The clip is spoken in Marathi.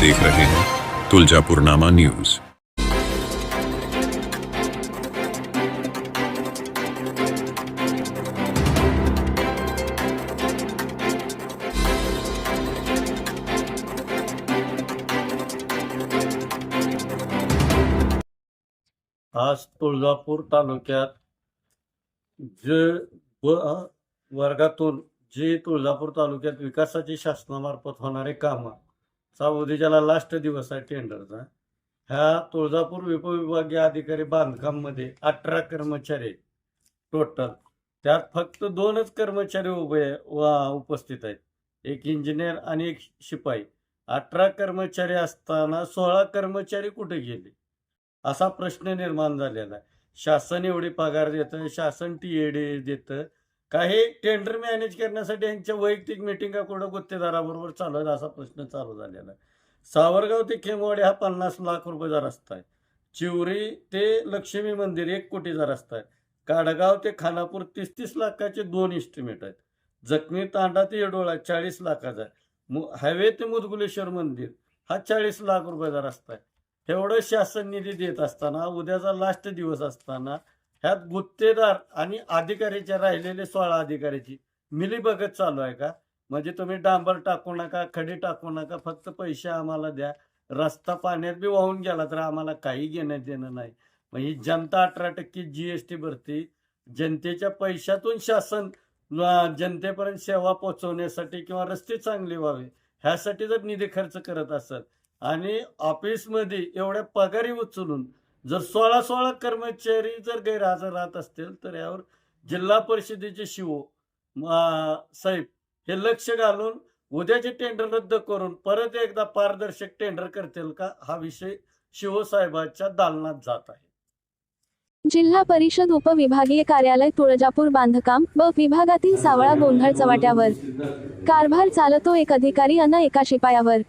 देख रहे हैं तुलजापुरनामा न्यूज। आज तुळजापूर तालुक्यात जे व वर्गातून जे तुळजापूर तालुक्यात विकासाची शासनामार्फत होणारे कामं चा ज्याला लास्ट दिवस आहे टेंडरचा ह्या तुळजापूर उपविभागीय अधिकारी बांधकाममध्ये अठरा कर्मचारी टोटल त्यात फक्त दोनच कर्मचारी उभे वा उपस्थित आहेत. एक इंजिनियर आणि एक शिपाई. अठरा कर्मचारी असताना सोळा कर्मचारी कुठे गेले? असा प्रश्न निर्माण झालेला आहे. शासन एवढी पगार देतं शासन टी ए डी देतं काही टेंडर मॅनेज करण्यासाठी यांच्या वैयक्तिक मिटिंगा कुठं गुत्तेदाराबरोबर चालू आहेत असा प्रश्न चालू झालेला आहे. सावरगाव ते खेमवाडी हा पन्नास लाख रुपयेचा रस्ता आहे. चिवरी ते लक्ष्मी मंदिर एक कोटीचा रस्ता आहे. काडगाव ते खानापूर तीस तीस लाखाचे दोन इस्टिमेट आहेत. जखमी तांडा ते येडोळा चाळीस लाखाचा आहे. मु हायवे ते मुदगुलेश्वर मंदिर हा चाळीस लाख रुपयाचा रस्ता आहे. एवढं शासन निधी देत असताना उद्याचा लास्ट दिवस असताना ह्यात गुत्तेदार आणि अधिकाऱ्याच्या राहिलेले सोळा अधिकाऱ्याची मिलीभगत चालू आहे का? म्हणजे तुम्ही डांबर टाकू नका खडी टाकू नका फक्त पैसे आम्हाला द्या. रस्ता पाण्यात बी वाहून गेला तर आम्हाला काही घेण्यात देणं नाही. मग ही जनता अठरा टक्के जी एस टी भरती. जनतेच्या पैशातून शासन जनतेपर्यंत सेवा पोहोचवण्यासाठी किंवा रस्ते चांगले व्हावे ह्यासाठी जर निधी खर्च करत असत आणि ऑफिसमध्ये एवढ्या पगारी उचलून जर सोळा सोळा कर्मचारी जर गैरहजर राहत असतील तर यावर जिल्हा परिषदेचे शिवो साहेब हे लक्ष घालून उद्याचे टेंडर रद्द करून परत एकदा पारदर्शक टेंडर करतील का हा विषय शिवसाहेबांच्या दालनात जात आहे. जिल्हा परिषद उपविभागीय कार्यालय तुळजापूर बांधकाम व विभागातील सावळा गोंधळ चव्हाट्यावर. कारभार चालतो एक अधिकारी अन एका शिपायावर.